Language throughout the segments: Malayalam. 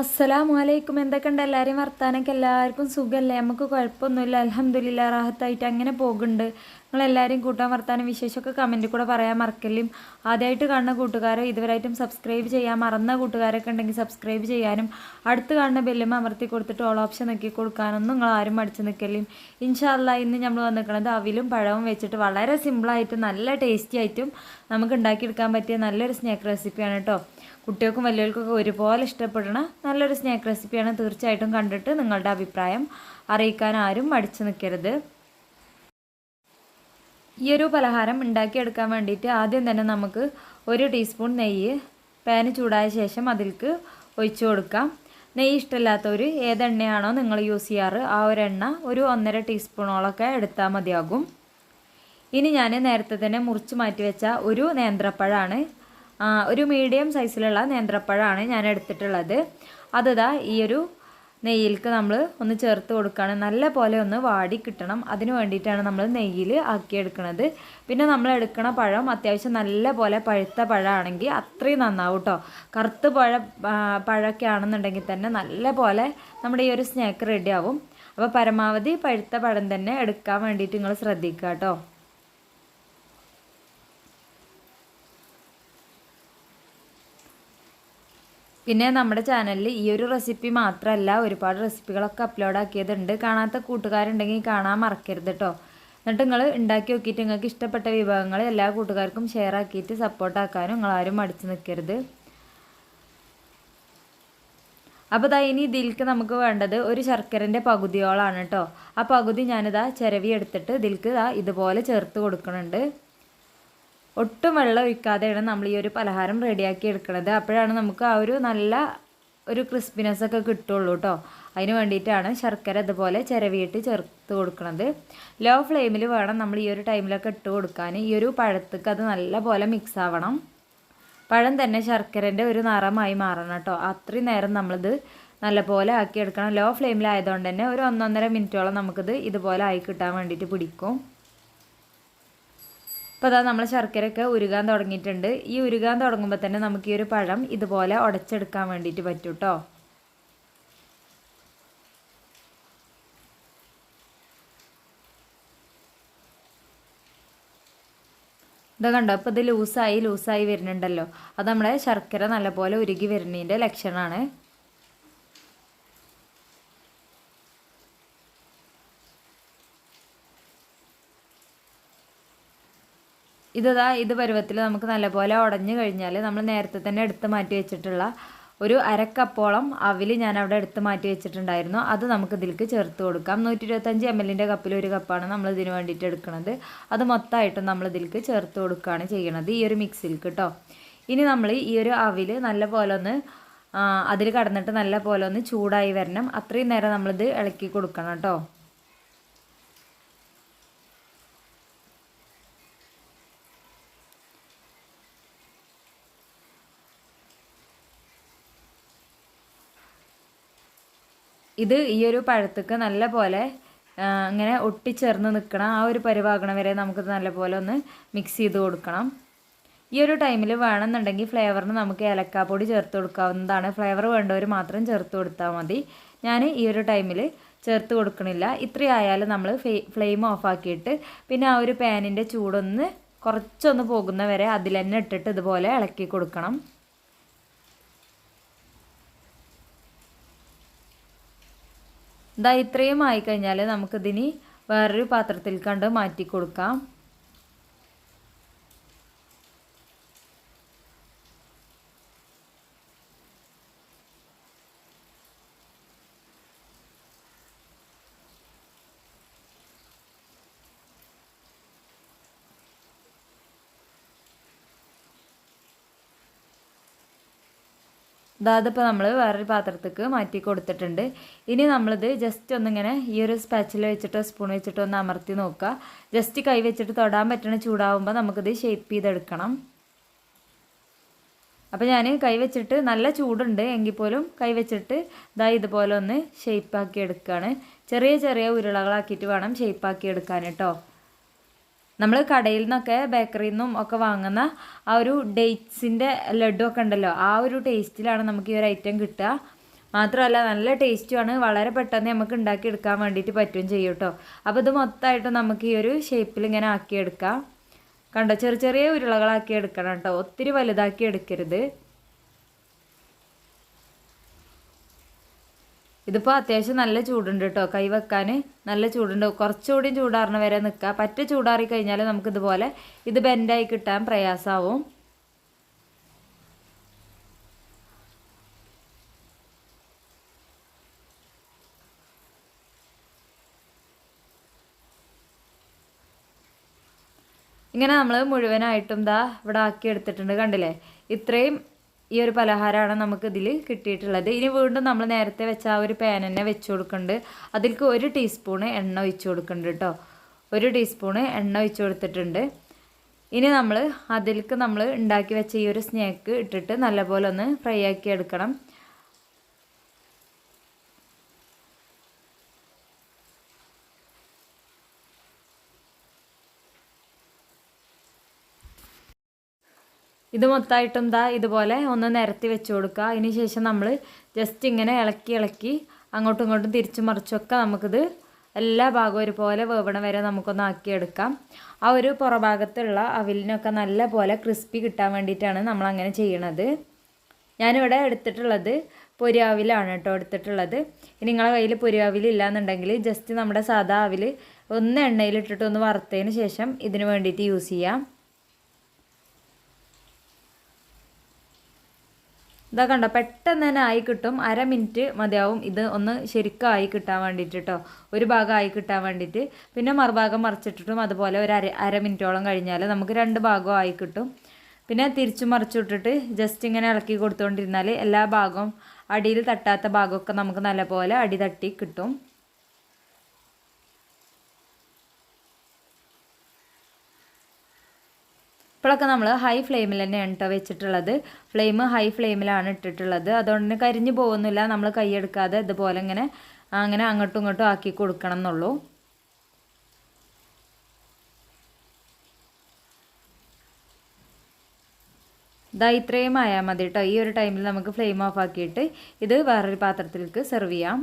അസ്സലാമു അലൈക്കും എന്തൊക്കെയുണ്ട്? എല്ലാവരെയും വർത്താനൊക്കെ എല്ലാവർക്കും സുഖമല്ലേ നമുക്ക് കുഴപ്പമൊന്നുമില്ല. അലഹമ്മദില്ല റാഹത്തായിട്ട് അങ്ങനെ പോകുന്നുണ്ട്. നിങ്ങളെല്ലാവരും കൂട്ടാൻ വർത്താനം വിശേഷമൊക്കെ കമന്റിൽ കൂടെ പറയാൻ മറക്കല്ലേ. ആദ്യമായിട്ട് കാണുന്ന കൂട്ടുകാരോ ഇതുവരായിട്ടും സബ്സ്ക്രൈബ് ചെയ്യാൻ മറന്ന കൂട്ടുകാരൊക്കെ ഉണ്ടെങ്കിൽ സബ്സ്ക്രൈബ് ചെയ്യാനും അടുത്ത് കാണുന്ന ബെല്ലും അമർത്തി കൊടുത്തിട്ട് ഓൾ ഓപ്ഷൻ നോക്കി കൊടുക്കാനൊന്നും നിങ്ങൾ ആരും മടിച്ച് നിൽക്കലും ഇൻഷാല്ല ഇന്ന് നമ്മൾ വന്നിരിക്കുന്നത് അവിലും പഴവും വെച്ചിട്ട് വളരെ സിമ്പിളായിട്ടും നല്ല ടേസ്റ്റി ആയിട്ടും നമുക്ക് ഉണ്ടാക്കിയെടുക്കാൻ പറ്റിയ നല്ലൊരു സ്നാക്ക് റെസിപ്പിയാണ് കേട്ടോ. കുട്ടികൾക്കും വലിയവർക്കൊക്കെ ഒരുപോലെ ഇഷ്ടപ്പെടുന്ന നല്ലൊരു സ്നാക്ക് റെസിപ്പിയാണ് തീർച്ചയായിട്ടും കണ്ടിട്ട് നിങ്ങളുടെ അഭിപ്രായം അറിയിക്കാൻ ആരും മടിച്ചു നിൽക്കരുത്. ഈ ഒരു പലഹാരം ഉണ്ടാക്കിയെടുക്കാൻ വേണ്ടിയിട്ട് ആദ്യം തന്നെ നമുക്ക് ഒരു ടീസ്പൂൺ നെയ്യ് പാന് ചൂടായ ശേഷം അതിലേക്ക് ഒഴിച്ചു കൊടുക്കാം. നെയ്യ് ഇഷ്ടമില്ലാത്തവർ ഏതെണ്ണയാണോ നിങ്ങൾ യൂസ് ചെയ്യാറ് ആ ഒരു എണ്ണ ഒരു ഒന്നര ടീസ്പൂണോളൊക്കെ എടുത്താൽ മതിയാകും. ഇനി ഞാൻ നേരത്തെ തന്നെ മുറിച്ച് മാറ്റി വെച്ച ഒരു നേന്ത്രപ്പഴമാണ് ഒരു മീഡിയം സൈസിലുള്ള നേന്ത്രപ്പഴമാണ് ഞാൻ എടുത്തിട്ടുള്ളത്. അതിതാ ഈ ഒരു നെയ്യിലേക്ക് നമ്മൾ ഒന്ന് ചേർത്ത് കൊടുക്കുകയാണ് നല്ല പോലെ ഒന്ന് വാടി കിട്ടണം. അതിന് വേണ്ടിയിട്ടാണ് നമ്മൾ നെയ്യിൽ ആക്കിയെടുക്കുന്നത് പിന്നെ നമ്മൾ എടുക്കണ പഴം അത്യാവശ്യം നല്ല പോലെ പഴുത്ത പഴമാണെങ്കിൽ അത്രയും നന്നാവും കേട്ടോ കറുത്ത് പഴ പഴമൊക്കെ ആണെന്നുണ്ടെങ്കിൽ തന്നെ നല്ല പോലെ നമ്മുടെ ഈ ഒരു സ്നാക്ക് റെഡിയാവും അപ്പോൾ പരമാവധി പഴുത്ത പഴം തന്നെ എടുക്കാൻ വേണ്ടിയിട്ട് നിങ്ങൾ ശ്രദ്ധിക്കുക കേട്ടോ പിന്നെ നമ്മുടെ ചാനലിൽ ഈ ഒരു റെസിപ്പി മാത്രമല്ല ഒരുപാട് റെസിപ്പികളൊക്കെ അപ്ലോഡ് ആക്കിയതുണ്ട്. കാണാത്ത കൂട്ടുകാരുണ്ടെങ്കിൽ കാണാൻ മറക്കരുത് കേട്ടോ എന്നിട്ട് നിങ്ങൾ ഉണ്ടാക്കി നോക്കിയിട്ട് നിങ്ങൾക്ക് ഇഷ്ടപ്പെട്ട വിഭവങ്ങൾ എല്ലാ കൂട്ടുകാർക്കും ഷെയർ ആക്കിയിട്ട് സപ്പോർട്ട് ആക്കാനും നിങ്ങളാരും മടിച്ചു നിൽക്കരുത് അപ്പോൾ ദാ ഇനി ഇതിൽക്ക് നമുക്ക് വേണ്ടത് ഒരു ശർക്കരന്റെ പകുതിയോളാണ് കേട്ടോ ആ പകുതി ഞാനിതാ ചിരവി എടുത്തിട്ട് ഇതിൽക്ക് ഇതാ ഇതുപോലെ ചേർത്ത് കൊടുക്കുന്നുണ്ട്. ഒട്ടും വെള്ളം ഒഴിക്കാതെയാണ് നമ്മൾ ഈ ഒരു പലഹാരം റെഡിയാക്കി എടുക്കുന്നത് അപ്പോഴാണ് നമുക്ക് ആ ഒരു നല്ല ഒരു ക്രിസ്പിനെസ് ഒക്കെ കിട്ടുള്ളൂ കേട്ടോ അതിന് വേണ്ടിയിട്ടാണ് ശർക്കര ഇതുപോലെ ചിരവിയിട്ട് ചേർത്ത് കൊടുക്കുന്നത് ലോ ഫ്ലെയിമിൽ വേണം നമ്മൾ ഈ ഒരു ടൈമിലൊക്കെ ഇട്ട് കൊടുക്കാൻ. ഈ ഒരു പഴത്തേക്ക് അത് നല്ല പോലെ മിക്സ് ആവണം. പഴം തന്നെ ശർക്കരന്റെ ഒരു നിറമായി മാറണം കേട്ടോ അത്രയും നേരം നമ്മളിത് നല്ലപോലെ ആക്കി എടുക്കണം ലോ ഫ്ലെയിമിലായതുകൊണ്ട് തന്നെ ഒരു ഒന്നൊന്നര മിനിറ്റോളം നമുക്കിത് ഇതുപോലെ ആയി കിട്ടാൻ വേണ്ടിയിട്ട് പിടിക്കും. അപ്പോൾ അതാ നമ്മൾ ശർക്കരയൊക്കെ ഉരുകാൻ തുടങ്ങിയിട്ടുണ്ട്. ഈ ഉരുകാൻ തുടങ്ങുമ്പോൾ തന്നെ നമുക്ക് ഈ ഒരു പഴം ഇതുപോലെ ഉടച്ചെടുക്കാൻ വേണ്ടിയിട്ട് പറ്റും കേട്ടോ ഇതാ കണ്ടോ? ഇപ്പോൾ ഇത് ലൂസായി ലൂസായി വരുന്നുണ്ടല്ലോ. അത് നമ്മുടെ ശർക്കര നല്ലപോലെ ഉരുകി വരുന്നതിന്റെ ലക്ഷണമാണ് ഇതാ ഇത് പരുവത്തിൽ നമുക്ക് നല്ലപോലെ ഉടഞ്ഞു കഴിഞ്ഞാൽ നമ്മൾ നേരത്തെ തന്നെ എടുത്ത് മാറ്റി വെച്ചിട്ടുള്ള ഒരു അരക്കപ്പോളം അവിൽ ഞാൻ അവിടെ എടുത്ത് മാറ്റി വെച്ചിട്ടുണ്ടായിരുന്നു. അത് നമുക്ക് ഇതിലേക്ക് ചേർത്ത് കൊടുക്കാം. നൂറ്റി ഇരുപത്തഞ്ച് എം എല്ലിന്റെ കപ്പിൽ ഒരു കപ്പാണ് നമ്മൾ ഇതിന് വേണ്ടിയിട്ട് എടുക്കുന്നത് അത് മൊത്തമായിട്ടും നമ്മൾ ഇതിലേക്ക് ചേർത്ത് കൊടുക്കുകയാണ് ചെയ്യണത് ഈ ഒരു മിക്സിയിൽ കേട്ടോ ഇനി നമ്മൾ ഈ ഒരു അവിൽ നല്ല പോലെ ഒന്ന് അതിൽ കടന്നിട്ട് നല്ല പോലെ ഒന്ന് ചൂടായി വരണം. അത്രയും നേരം നമ്മളിത് ഇളക്കി കൊടുക്കണം കേട്ടോ ഇത് ഈ ഒരു പഴത്തേക്ക് നല്ല പോലെ ഇങ്ങനെ ഒട്ടിച്ചേർന്ന് നിൽക്കണം ആ ഒരു പരിവാകണ വരെ നമുക്കിത് നല്ലപോലെ ഒന്ന് മിക്സ് ചെയ്ത് കൊടുക്കണം. ഈ ഒരു ടൈമിൽ വേണമെന്നുണ്ടെങ്കിൽ ഫ്ലേവറിന് നമുക്ക് ഏലക്കാപ്പൊടി ചേർത്ത് കൊടുക്കാവുന്നതാണ്. ഫ്ലേവർ വേണ്ടവർ മാത്രം ചേർത്ത് കൊടുത്താൽ മതി. ഞാൻ ഈ ഒരു ടൈമിൽ ചേർത്ത് കൊടുക്കണില്ല. ഇത്രയായാലും നമ്മൾ ഫ്ലെയിം ഓഫാക്കിയിട്ട് പിന്നെ ആ ഒരു പാനിന്റെ ചൂടൊന്ന് കുറച്ചൊന്ന് പോകുന്ന വരെ അതിൽ തന്നെ ഇട്ടിട്ട് ഇതുപോലെ ഇളക്കി കൊടുക്കണം. ഇതാ ഇത്രയും ആയിക്കഴിഞ്ഞാൽ നമുക്കിതിനി വേറൊരു പാത്രത്തിൽ കണ്ട് മാറ്റി കൊടുക്കാം അതിപ്പോൾ നമ്മൾ വേറൊരു പാത്രത്തേക്ക് മാറ്റി കൊടുത്തിട്ടുണ്ട്. ഇനി നമ്മളിത് ജസ്റ്റ് ഒന്നിങ്ങനെ ഈ ഒരു സ്പാച്ചിൽ വെച്ചിട്ടോ സ്പൂൺ വെച്ചിട്ടോ ഒന്ന് അമർത്തി നോക്കുക. ജസ്റ്റ് കൈ വെച്ചിട്ട് തൊടാൻ പറ്റണ ചൂടാവുമ്പോൾ നമുക്കിത് ഷേപ്പ് ചെയ്തെടുക്കണം. അപ്പോൾ ഞാൻ കൈ വെച്ചിട്ട് നല്ല ചൂടുണ്ട് എങ്കിൽ പോലും കൈ വെച്ചിട്ട് ഇതാ ഇതുപോലെ ഒന്ന് ഷേപ്പാക്കി എടുക്കുകയാണ് ചെറിയ ചെറിയ ഉരുളകളാക്കിയിട്ട് വേണം ഷേപ്പാക്കി എടുക്കാൻ കേട്ടോ. നമ്മൾ കടയിൽ നിന്നൊക്കെ ബേക്കറിയിൽ നിന്നും ഒക്കെ വാങ്ങുന്ന ആ ഒരു ഡേറ്റ്സിന്റെ ലഡു ഒക്കെ ഉണ്ടല്ലോ ആ ഒരു ടേസ്റ്റിലാണ് നമുക്ക് ഈ ഒരു ഐറ്റം കിട്ടുക. മാത്രമല്ല നല്ല ടേസ്റ്റുമാണ് വളരെ പെട്ടെന്ന് നമുക്ക് ഉണ്ടാക്കി എടുക്കാൻ വേണ്ടിയിട്ട് പറ്റുകയും ചെയ്യും കേട്ടോ. അപ്പോൾ ഇത് മൊത്തമായിട്ട് നമുക്ക് ഈ ഒരു ഷേപ്പിൽ ഇങ്ങനെ ആക്കിയെടുക്കാം. കണ്ടോ? ചെറിയ ചെറിയ ഉരുളകളാക്കി എടുക്കണം കേട്ടോ. ഒത്തിരി വലുതാക്കി എടുക്കരുത്. ഇതിപ്പോൾ അത്യാവശ്യം നല്ല ചൂടുണ്ട് കേട്ടോ കൈ വെക്കാൻ നല്ല ചൂടുണ്ട്. കുറച്ചുകൂടി ചൂടാറിന് വരെ നിൽക്കുക പറ്റ ചൂടാറി കഴിഞ്ഞാൽ നമുക്കിതുപോലെ ഇത് ബെൻഡായി കിട്ടാൻ പ്രയാസമാവും ഇങ്ങനെ നമ്മൾ മുഴുവനായിട്ടും ദാ ഇവിടെ ആക്കി എടുത്തിട്ടുണ്ട് കണ്ടില്ലേ? ഇത്രയും ഈ ഒരു പലഹാരമാണ് നമുക്ക് ഇതിൽ കിട്ടിയിട്ടുള്ളത്. ഇനി വീണ്ടും നമ്മൾ നേരത്തെ വെച്ച ആ ഒരു പാൻ തന്നെ വെച്ച് കൊടുക്കുന്നുണ്ട് അതിലേക്ക് ഒരു ടീസ്പൂണ് എണ്ണ ഒഴിച്ച് കൊടുക്കുന്നുണ്ട് കേട്ടോ ഒരു ടീസ്പൂണ് എണ്ണ ഒഴിച്ച് കൊടുത്തിട്ടുണ്ട്. ഇനി നമ്മൾ അതിലേക്ക് നമ്മൾ ഉണ്ടാക്കി വെച്ച ഈ ഒരു സ്നാക്ക് ഇട്ടിട്ട് നല്ലപോലെ ഒന്ന് ഫ്രൈ ആക്കി എടുക്കണം. ഇത് മൊത്തമായിട്ടും ദാ ഇതുപോലെ ഒന്ന് നിരത്തി വെച്ച് കൊടുക്കുക. അതിന് ശേഷം നമ്മൾ ജസ്റ്റ് ഇങ്ങനെ ഇളക്കി ഇളക്കി അങ്ങോട്ടും ഇങ്ങോട്ടും തിരിച്ചു മറിച്ചൊക്കെ നമുക്കിത് എല്ലാ ഭാഗവും ഒരുപോലെ വേവണ വരെ നമുക്കൊന്ന് ആക്കിയെടുക്കാം. ആ ഒരു പുറഭാഗത്തുള്ള അവിലിനൊക്കെ നല്ല പോലെ ക്രിസ്പി കിട്ടാൻ വേണ്ടിയിട്ടാണ് നമ്മൾ അങ്ങനെ ചെയ്യണത്. ഞാനിവിടെ എടുത്തിട്ടുള്ളത് പൊരിയാവിലാണ് കേട്ടോ എടുത്തിട്ടുള്ളത്. ഇനി നിങ്ങളെ കയ്യിൽ പൊരിയാവിലില്ല എന്നുണ്ടെങ്കിൽ ജസ്റ്റ് നമ്മുടെ സാധാ അവിൽ ഒന്ന് എണ്ണയിലിട്ടിട്ട് ഒന്ന് വറുത്തതിന് ശേഷം ഇതിന് വേണ്ടിയിട്ട് യൂസ് ചെയ്യാം. ഇതാ കണ്ടോ പെട്ടെന്ന് തന്നെ ആയി കിട്ടും. അര മിനിറ്റ് മതിയാവും. ഇത് ഒന്ന് ശരിക്കും ആയി കിട്ടാൻ വേണ്ടിയിട്ട് കേട്ടോ ഒരു ഭാഗം ആയി കിട്ടാൻ വേണ്ടിയിട്ട്. പിന്നെ മറുഭാഗം മറിച്ചിട്ടിട്ടും അതുപോലെ ഒരു അര അര മിനിറ്റോളം കഴിഞ്ഞാൽ നമുക്ക് രണ്ട് ഭാഗവും ആയി കിട്ടും. പിന്നെ തിരിച്ചു മറിച്ചിട്ടിട്ട് ജസ്റ്റ് ഇങ്ങനെ ഇളക്കി കൊടുത്തുകൊണ്ടിരുന്നാൽ എല്ലാ ഭാഗവും അടിയിൽ തട്ടാത്ത ഭാഗമൊക്കെ നമുക്ക് നല്ലപോലെ അടി തട്ടി കിട്ടും. ഇപ്പോഴൊക്കെ നമ്മൾ ഹൈ ഫ്ലെയിമിൽ തന്നെയാണ് കേട്ടോ വെച്ചിട്ടുള്ളത്. ഫ്ലെയിം ഹൈ ഫ്ലെയിമിലാണ് ഇട്ടിട്ടുള്ളത്. അതുകൊണ്ട് തന്നെ കരിഞ്ഞു പോകുന്നില്ല. നമ്മൾ കൈയെടുക്കാതെ ഇതുപോലെ ഇങ്ങനെ അങ്ങനെ അങ്ങോട്ടും ഇങ്ങോട്ടും ആക്കി കൊടുക്കണം എന്നുള്ളൂ. ഇതാ ഇത്രയും ആയാൽ മതി കേട്ടോ ഈ ഒരു ടൈമിൽ നമുക്ക് ഫ്ലെയിം ഓഫ് ആക്കിയിട്ട് ഇത് വേറൊരു പാത്രത്തിലേക്ക് സെർവ് ചെയ്യാം.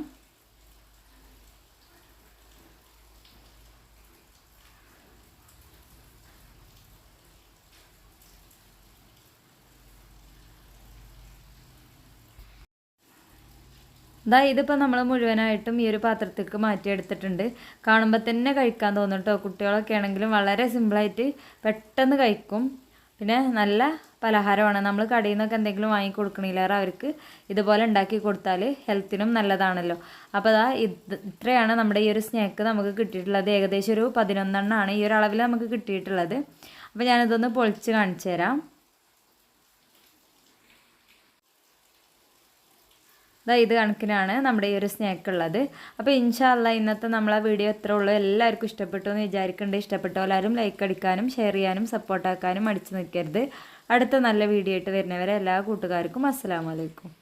ഇതാ ഇതിപ്പോൾ നമ്മൾ മുഴുവനായിട്ടും ഈ ഒരു പാത്രത്തേക്ക് മാറ്റിയെടുത്തിട്ടുണ്ട്. കാണുമ്പോൾ തന്നെ കഴിക്കാൻ തോന്നും കേട്ടോ കുട്ടികളൊക്കെ ആണെങ്കിലും വളരെ സിമ്പിളായിട്ട് പെട്ടെന്ന് കഴിക്കും. പിന്നെ നല്ല പലഹാരമാണ്. നമ്മൾ കടയിൽ നിന്നൊക്കെ എന്തെങ്കിലും വാങ്ങി കൊടുക്കണില്ലേറെ അവർക്ക് ഇതുപോലെ ഉണ്ടാക്കി കൊടുത്താൽ ഹെൽത്തിനും നല്ലതാണല്ലോ. അപ്പോൾ അതാ ഇത്രയാണ് നമ്മുടെ ഈ ഒരു സ്നാക്ക് നമുക്ക് കിട്ടിയിട്ടുള്ളത്. ഏകദേശം ഒരു പതിനൊന്നെണ്ണമാണ് ഈ ഒരു അളവിൽ നമുക്ക് കിട്ടിയിട്ടുള്ളത്. അപ്പോൾ ഞാനിതൊന്ന് പൊളിച്ച് കാണിച്ചു തരാം ഇതാ ഇത് കണക്കിനാണ് നമ്മുടെ ഈ ഒരു സ്നാക്ക് ഉള്ളത് അപ്പോൾ ഇൻഷാല്ല ഇന്നത്തെ നമ്മളെ വീഡിയോ എത്ര ഉള്ളൂ. എല്ലാവർക്കും ഇഷ്ടപ്പെട്ടു എന്ന് വിചാരിക്കേണ്ട. ഇഷ്ടപ്പെട്ടു എല്ലാവരും ലൈക്ക് അടിക്കാനും ഷെയർ ചെയ്യാനും സപ്പോർട്ടാക്കാനും അടിച്ചു നിൽക്കരുത് അടുത്ത നല്ല വീഡിയോ ആയിട്ട് വരുന്നവരെ എല്ലാ കൂട്ടുകാർക്കും അസ്സാം വലൈക്കും